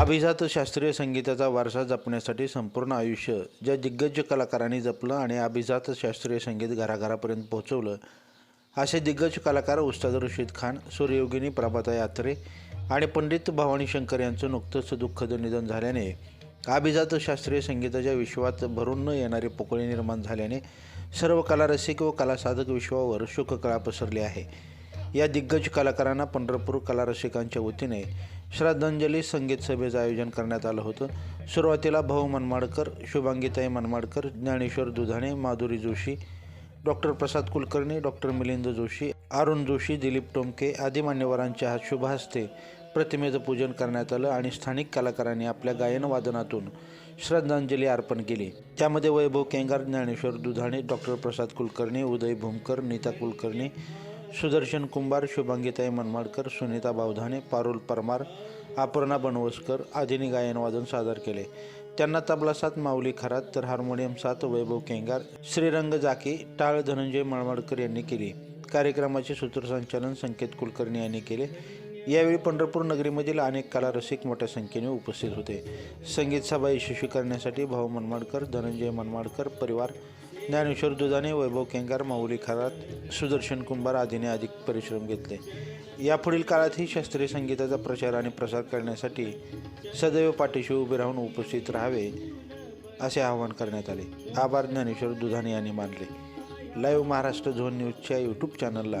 अभिजात शास्त्रीय संगीताचा वारसा जपण्यासाठी संपूर्ण आयुष्य ज्या दिग्गज कलाकारांनी जपलं आणि अभिजात शास्त्रीय संगीत घराघरापर्यंत पोहोचवलं असे दिग्गज कलाकार उस्ताद रशीद खान सूर्ययोगिनी प्रभाता यात्रे आणि पंडित भवानी शंकर यांचं नुकतंच दुःखद निधन झाल्याने अभिजात शास्त्रीय संगीताच्या विश्वात भरून न येणारी पोकळी निर्माण झाल्याने सर्व कलारसिक व कलासाधक विश्वावर शोककळा पसरली आहे. या दिग्गज कलाकारांना पंढरपूर कलारसिकांच्या वतीने श्रद्धांजली संगीत सभेचं आयोजन करण्यात आलं होतं. सुरुवातीला भाऊ मनमाडकर शुभांगीताई मनमाडकर ज्ञानेश्वर दुधाणे माधुरी जोशी डॉक्टर प्रसाद कुलकर्णी डॉक्टर मिलिंद जोशी अरुण जोशी दिलीप टोमके आदी मान्यवरांच्या शुभ हस्ते प्रतिमेचं पूजन करण्यात आलं आणि स्थानिक कलाकारांनी आपल्या गायनवादनातून श्रद्धांजली अर्पण केली. त्यामध्ये वैभव केंगार ज्ञानेश्वर दुधाणे डॉक्टर प्रसाद कुलकर्णी उदय भूमकर नीता कुलकर्णी सुदर्शन कुंभार शुभांगीताई मनमाडकर सुनीता बावधाने पारुल परमार अपर्णा बनवसकर आदींनी गायनवादन सादर केले. त्यांना तबला साथ माऊली खरात तर हार्मोनियम साथ वैभव केंगार श्रीरंग जाके टाळ धनंजय मळमडकर यांनी केली. कार्यक्रमाचे सूत्रसंचालन संकेत कुलकर्णी यांनी केले. यावेळी पंढरपूर नगरीमधील अनेक कलारसिक मोठ्या संख्येने उपस्थित होते. संगीत सभा यशस्वी करण्यासाठी भाऊ मनमाडकर धनंजय मनमाडकर परिवार ज्ञानेश्वर दुधाने वैभव केंगार माऊली खरात सुदर्शन कुंभार आदीने अधिक परिश्रम घेतले. यापुढील काळातही शास्त्रीय संगीताचा प्रचार आणि प्रसार करण्यासाठी सदैव पाठीशी उभे राहून उपस्थित राहावे असे आवाहन करण्यात आले. आभार ज्ञानेश्वर दुधाने यांनी मानले. लाईव्ह महाराष्ट्र झोन न्यूजच्या यूट्यूब चॅनलला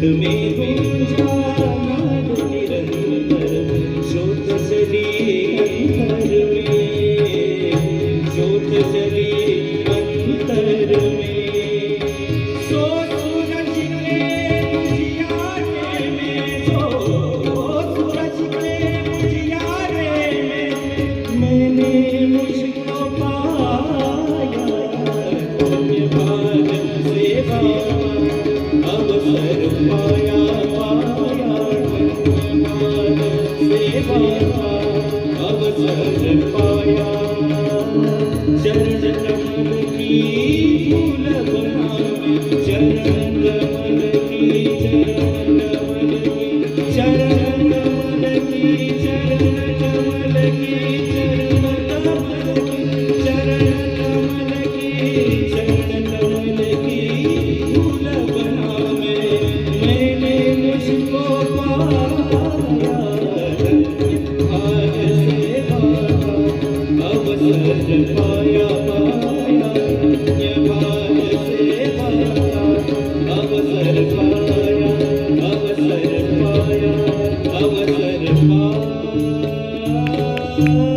to made me smile. पाया. चरण you.